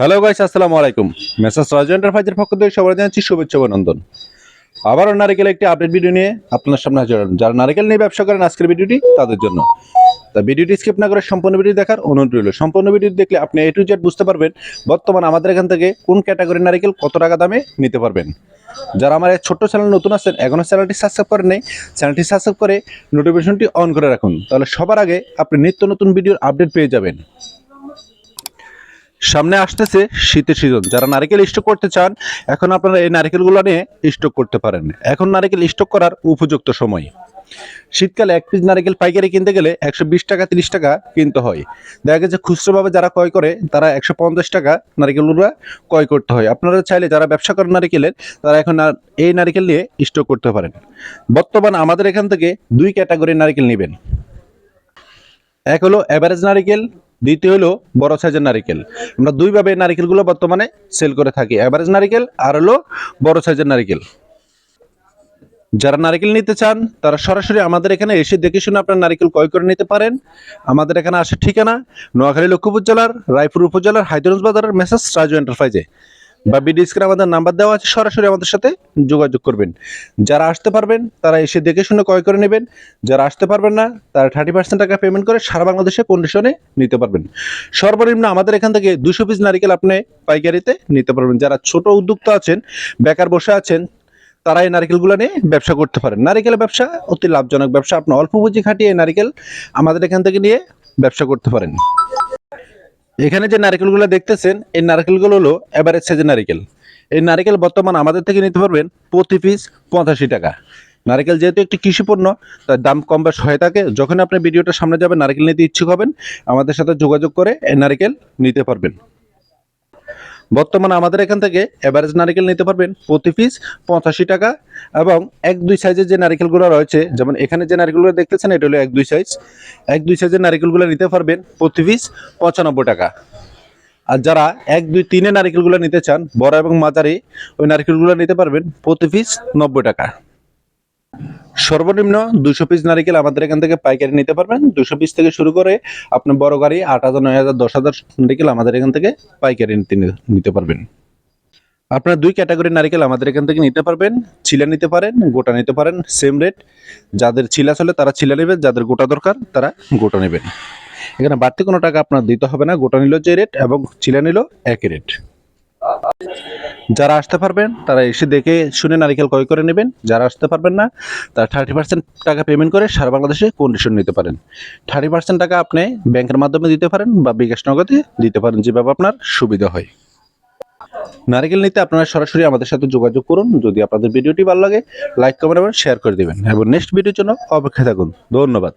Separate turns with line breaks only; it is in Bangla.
হ্যালো গাইস আসসালামু আলাইকুম। মেসাস রাজু এন্টারপ্রাইজের পক্ষ থেকে সবাই জানাচ্ছি শুভেচ্ছা অভিনন্দন। আবারও নারিকেল একটি আপডেট ভিডিও নিয়ে আপনার সামনে হাজির হলাম। যারা নারিকেল নিয়ে ব্যবসা করেন, আজকের ভিডিওটি তাদের জন্য। তা ভিডিওটি স্কিপ না করে সম্পূর্ণ ভিডিও দেখার অনুরোধ রইল। সম্পূর্ণ ভিডিও দেখলে আপনি এ টু জেড বুঝতে পারবেন বর্তমান আমাদের এখান থেকে কোন ক্যাটাগরির নারিকেল কত টাকা দামে নিতে পারবেন। যারা আমার এই ছোট্ট চ্যানেল নতুন আছেন এখনও চ্যানেলটি সাবস্ক্রাইব করেন নেই চ্যানেলটি সাবস্ক্রাইব করে নোটিফিকেশনটি অন করে রাখুন। তাহলে সবার আগে আপনি নিত্য নতুন ভিডিওর আপডেট পেয়ে যাবেন। সামনে আসতেছে শীতের সিজন যারা নারকেল স্টক করতে চান, এখন আপনারা এই নারকেলগুলো নিয়ে স্টক করতে পারেন। এখন নারকেল স্টক করার উপযুক্ত সময়। শীতকালে এক পিস নারকেল পাইকারি কিনতে গেলে একশো বিশ টাকা, তিরিশ টাকা কিনতে হয়। দেখা গেছে খুচরোভাবে যারা ক্রয় করে, তারা একশো পঞ্চাশ টাকা নারকেলগুলো ক্রয় করতে হয়। আপনারা চাইলে যারা ব্যবসা করেন নারকেলের, তারা এখন এই নারকেল নিয়ে স্টক করতে পারেন। বর্তমান আমাদের এখান থেকে দুই ক্যাটাগরির নারকেল নেবেন। এক হলো অ্যাভারেজ নারিকেল দ্বিতীয় হলো বড় সাইজের নারিকেল। আমরা দুইভাবে নারিকেলগুলো বর্তমানে সেল করে থাকি। অ্যাভারেজ নারিকেল আর হলো বড় সাইজের নারিকেল। যারা নারিকেল নিতে চান, তারা সরাসরি আমাদের এখানে এসে দেখে শুনে আপনার নারিকেল ক্রয় করে নিতে পারেন। আমাদের এখানে আসে ঠিকানা, নোয়াখালী লক্ষ্মীপুর জেলার, রায়পুর উপজেলার হাইদরগঞ্জ বাজারের মেসেজ রাজু এন্টারপ্রাইজে বা বিডি স্ক্রিনে আমাদের নাম্বার দেওয়া আছে, সরাসরি আমাদের সাথে যোগাযোগ করবেন। যারা আসতে পারবেন, তারা এসে দেখে শুনে ক্রয় করে নেবেন। যারা আসতে পারবেন না, তারা থার্টি পার্সেন্ট টাকা পেমেন্ট করে সারা বাংলাদেশে কন্ডিশনে নিতে পারবেন। সর্বনিম্ন আমাদের এখান থেকে দুশো পিস নারিকেল আপনি পাইকারিতে নিতে পারবেন। যারা ছোট উদ্যোক্তা আছেন, বেকার বসে আছেন, তারা এই নারিকেলগুলো নিয়ে ব্যবসা করতে পারেন। নারিকেলের ব্যবসা অতি লাভজনক ব্যবসা। আপনি অল্প পুঁজি খাটিয়ে নারিকেল আমাদের এখান থেকে নিয়ে ব্যবসা করতে পারেন। এখানে যে নারকেলগুলো দেখতেছেন, এই নারকেলগুলো হলো এভারেজ সাইজের নারকেল। এই নারকেল বর্তমান আমাদের থেকে নিতে পারবেন প্রতি পিস পঁচাশি টাকা। নারকেল যেহেতু একটি কৃষি পণ্য তার দাম কম বেশ হয়ে থাকে। যখন আপনি ভিডিওটা সামনে যাবেন, নারকেল নিতে ইচ্ছুক হবেন, আমাদের সাথে যোগাযোগ করে এই নারকেল নিতে পারবেন। বর্তমানে আমাদের এখান থেকে অ্যাভারেজ নারিকেল নিতে পারবেন প্রতি পিস পঁচাশি টাকা এবং এক দুই সাইজের যে নারিকেলগুলো রয়েছে, যেমন এখানে যে নারিকেলগুলো দেখতেছেন, এটা হলো এক দুই সাইজ এক দুই সাইজের নারিকেলগুলো নিতে পারবেন প্রতি পিস পঁচানব্বই টাকা। আর যারা এক দুই তিনে নারিকেলগুলো নিতে চান, বড় এবং মাঝারি, ওই নারিকেলগুলো নিতে পারবেন প্রতি পিস নব্বই টাকা। সর্বনিম্ন দুশো পিস নারকেল আমাদের এখান থেকে পাইকারি নিতে পারবেন। দুশো পিস থেকে শুরু করে আপনি বড় গাড়ি আট হাজার, নয় হাজার, দশ হাজার নারকেল আমাদের এখান থেকে পাইকারি নিতে পারবেন। আপনারা দুই ক্যাটাগরির নারকেল আমাদের এখান থেকে নিতে পারবেন। ছিলা নিতে পারেন, গোটা নিতে পারেন সেম রেট যাদের ছিলা চলে তারা ছিলা নেবেন যাদের গোটা দরকার তারা গোটা নেবেন। এখানে বাড়তি কোনো টাকা আপনার দিতে হবে না, গোটা নিল যে রেট এবং ছিলা নিল একই রেট যারা আসতে পারবেন, তারা এসে দেখে শুনে নারিকেল ক্রয় করে নেবেন। যারা আসতে পারবেন না, তারা থার্টি পার্সেন্ট টাকা পেমেন্ট করে সারা বাংলাদেশে কন্ডিশন নিতে পারেন। থার্টি পার্সেন্ট টাকা আপনি ব্যাংকের মাধ্যমে দিতে পারেন বা বিকাশ নগদে দিতে পারেন, যেভাবে আপনার সুবিধা হয়। নারিকেল নিতে আপনারা সরাসরি আমাদের সাথে যোগাযোগ করুন। যদি আপনাদের ভিডিওটি ভালো লাগে লাইক কমেন্ট এবং শেয়ার করে দিবেন। এবং নেক্সট ভিডিওর জন্য অপেক্ষা থাকুন। ধন্যবাদ।